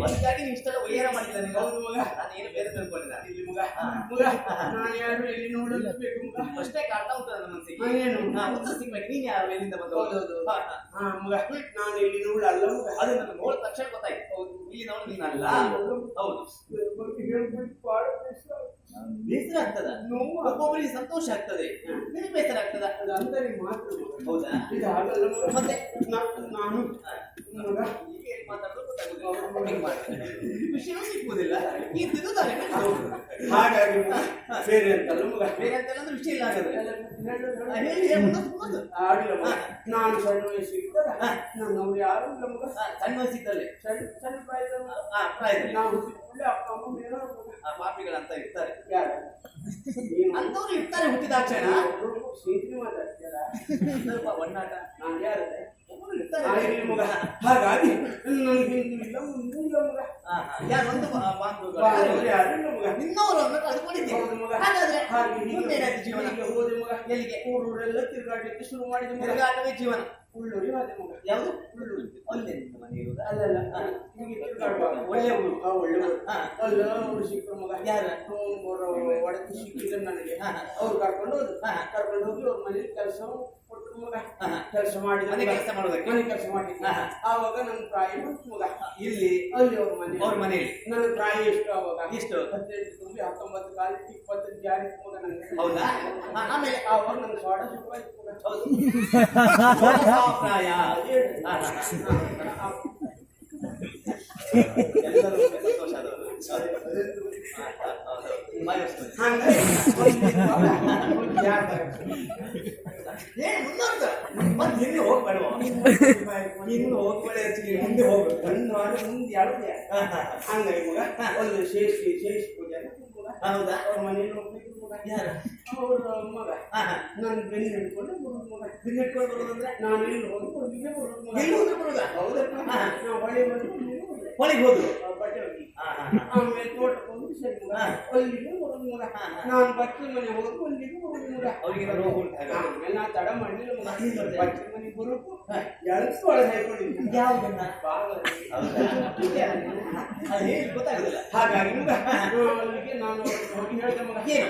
ಅದಕ್ಕಾಗಿ ನೀವು ಇಷ್ಟೆಲ್ಲ ವೈಯಾರ ಮಾಡಿದ್ದಾರೆ ನೀವು ಹೌದು ಮಗ. ನಾನು ಏನು ಬೇರೆ ತಿಳ್ಕೊಂಡಿಲ್ಲ ಇಲ್ಲಿ ಮಗ ಹಾ. ಮಗ ನಾನು ಯಾರು ಎಲ್ಲಿ ನೋಡಬೇಕು ಮಗ ಅಷ್ಟೇ ಕಾಡ್ತಾ ಉಂಟು ನನ್ನ ಮನಸ್ಸಿಗೆ ಏನು? ಹಾ, ಉತ್ತರ ಸಿಗ್ಬೇಕು ನೀನ್ ಯಾರು ಎಲ್ಲಿಂದ ಹೌದು ಹಾ, ಹಾ. ಹಾ ಮಗ ನಾನು ಇಲ್ಲಿ ನೋಡಲ್ಲ ಮಗ ಅದು ನನ್ನ ನೋಡಿದ ತಕ್ಷಣ ಗೊತ್ತಾಯ್ತು ಹೌದು ಇಲ್ಲಿ ನೋಡಿ ನೀನಲ್ಲ ಹೌದು ಬೇಸರ ಆಗ್ತದ ಒಬ್ಬೊಬ್ಬರಿಗೆ ಸಂತೋಷ ಆಗ್ತದೆ ನಿನಗೆ ಬೇಸರ ಆಗ್ತದ ಅಂತ ಮಾತು ಹೌದಾ ಇದು. ಮತ್ತೆ? ನಾನು ಮಗ ಈಗ ಏನ್ ಮಾತಾಡೋದು ಗೊತ್ತಾಗುದಿಲ್ಲ ಹಿಂಗ್ ಮಾಡ್ತಾರೆ. ವಿಷಯನೂ ಸಿಕ್ಕುವುದಿಲ್ಲ. ಇದ್ದಿದ್ದು ತಾನೇ ಹಾಗಾಗಿ ಬೇರೆ ಅಂತಲ್ಲ ಮಗ. ಬೇರೆ ಅಂತೆಲ್ಲ ಅಂದ್ರೆ ವಿಷಯ ಇಲ್ಲ ಹಾಗಾದ್ರೆ. ಆಡಿಲ್ಲ ನಾನು ಸಣ್ಣ ವಯಸ್ಸು ನಾನು ನನ್ನವ್ರು ಯಾರು ಇಲ್ಲ ಮಗ. ಆ, ಸಣ್ಣ ವಯಸ್ಸಿದ್ದಲ್ಲೇ. ಸಣ್ಣ ಸಣ್ಣ ಪ್ರಾಯದ ಪ್ರಾಯದಲ್ಲಿ. ನಾವು ಹುಟ್ಟಿದ ಅಪ್ಪ ಅಮ್ಮ ಏನೋ ಪಾಪಿಗಳಂತ ಇರ್ತಾರೆ. ಯಾರು? ಅಂತವ್ರು ಇರ್ತಾರೆ ಹುಟ್ಟಿದಾಕ್ಷಣ ಸ್ನೇಹಿತರು ಮಾತಾಡ್ತೀಯಲ್ಲ ಸ್ವಲ್ಪ ಒಣ್ಣಾಟ. ನಾನು ಯಾರದೆ ಒಬ್ಬರು ಇರ್ತಾರೆ. ಹಾಗಾಗಿ ನನಗೆ ಹಿಂದೂ ಇಲ್ಲ ಮುಂದೂ ಇಲ್ಲ ಮಗ. ಯಾರು? ಒಂದು ನಿನ್ನವರನ್ನು ಕಳ್ಕೊಂಡಿದ್ದೀವಿ ಹೌದು ಮಗ. ಹಾಗಾದ್ರೆ ಹಾಗೆ ಹೀಗೆ ಮುಂದೆ ಜೀವನ? ಹೋದೆ ಮಗ. ಎಲ್ಲಿಗೆ? ಊರೂರೆಲ್ಲ ತಿರುಗಾಡ್ಲಿಕ್ಕೆ ಶುರು ಮಾಡಿದ ತಿರುಗಾಟವೇ ಜೀವನ. ಉಳ್ಳೂರಿ ಹೋದೆ ಮಗ. ಯಾವುದು? ಒಂದೇ ನಿಮ್ಮ ಮನೆ ಇರುವುದು. ಅಲ್ಲಲ್ಲ ನಿಮಗೆ ತಿರುಗಾಡುವಾಗ. ಒಳ್ಳೆ ಊರು. ಆ ಒಳ್ಳೆ ಊರು. ಅಲ್ಲ ಸಿಕ್ಕರು ಮಗ. ಯಾರು? ಒಡತಿ ಸಿಕ್ಕಿದ್ರು ನನಗೆ. ಅವ್ರು ಕರ್ಕೊಂಡು ಹೋದ್ರು. ಹಾ. ಕರ್ಕೊಂಡು ಹೋಗಿ ಅವ್ರ ಮನೇಲಿ ಕೆಲಸ ಕೊಟ್ಟರು ಮಗ. ಕೆಲಸ ಮಾಡಿದ ಮನೆ ಕೆಲಸ ಮಾಡೋದಕ್ಕೆ? ಮನೆ ಕೆಲಸ ಹಾ. ಆವಾಗ ನನ್ನ ಪ್ರಾಯ ಮಗ. ಇಲ್ಲಿ ಅಲ್ಲಿ ಅವ್ರ ಮನೆ. ಅವ್ರ ಮನೆಯಲ್ಲಿ ನನ್ನ ಪ್ರಾಯ ಎಷ್ಟು ಆವಾಗ? ಎಷ್ಟು? ಹದಿನೆಂಟು ತುಂಬಿ ಹತ್ತೊಂಬತ್ತು ಕಾಲಕ್ಕೆ ಇಪ್ಪತ್ತೈದು ಜಾರಿ ಮಗ ನನಗೆ ಹೌದಾ? ಹಾ, ಆಮೇಲೆ ಆವಾಗ ನನ್ನ ಸ್ವಾಡ ಶುರುವಾಯ್ತು ಮಗ ಹೌದು. ಪ್ರಾಯ ಹಾ, ಹಾ, ಹೌದು. ಮತ್ತೆ ಹಿಂದೆ ಹೋಗ್ಬೇಡ ಹೆಚ್ಚಿಗೆ ಮುಂದೆ ಹೋಗ್ಬೇಕು ಕಣ್ಣು ಮಾಡಿ ಮುಂದೆ ಯಾರು ಹಂಗಾಗಿ ಮಗ ಒಂದು ಶೇಷ ಶೇಷ ಪೂಜೆ ಹೌದಾ ಅವ್ರ ಮನೇಲಿ ಹೋಗ್ಬೇಕು ಮಗ ಯಾರು? ಅವ್ರ ಮಗ. ನಾನು ಬೆನ್ನು ಹಿಡ್ಕೊಂಡು ಬರೋದು ಮಗ ಇಟ್ಕೊಂಡು ಬರೋದಂದ್ರೆ ನಾನು ಹೋಗಿ ಬರೋದು ಮಗ ಎಲ್ಲಿ ಹೋದ್ರು ಬರೋದಾ? ಹೌದಪ್ಪ. ನಾವು ಹೊಳೆ ಬಂದು ಹೊಳೆಗೆ ಹೋದೆ. ಹೊಳಿಗೆ ಹೋದ್ರು ಬಟ್ಟೆ ಒಗ್ಗಿ. ಹಾ, ಹಾ, ಹಾ. ಆಮೇಲೆ ತೋಟಕ್ಕೆ ಹೋಗಿ ಸರಿ ಮಗ ಹಾ. ಅಲ್ಲಿಗೆ ಬರೋದು ಮಗ ಹಾ, ಹಾ. ನಾನು ಬಟ್ಟೆ ಮನೆ ಹೋಗಿ ಅಲ್ಲಿಗೆ ಬರೋದು ಮಗ ಅವ್ರಿಗೆ ಏನಾದ್ರು ರೋಗ ಉಂಟಾ ಹಾಗಾದ್ರೆ? ಆಮೇಲೆ ನಾ ತಡ ಮಾಡಲಿಲ್ಲ ಮಗ ಏನ್ ಮಾಡ್ದೆ? ಬಟ್ಟೆ ಮನೆಗೆ ಬರೋಕು ಹಾ. ಎಳ್ಸು ಒಳಗೆ ಹಾಕೊಂಡಿದ್ದೆ ಯಾವ್ದನ್ನ? ಬಾಗಿಲಲ್ಲಿ. ಹೌದಾ? ಅದು ಹೇಳಿ ಗೊತ್ತಾಗುದಿಲ್ಲ ಹಾಗಾಗಿ ಮಗ ಅಲ್ಲಿಗೆ ನಾನು ಹೋಗಿ ಹೇಳಿದೆ ಮಗ ಏನು?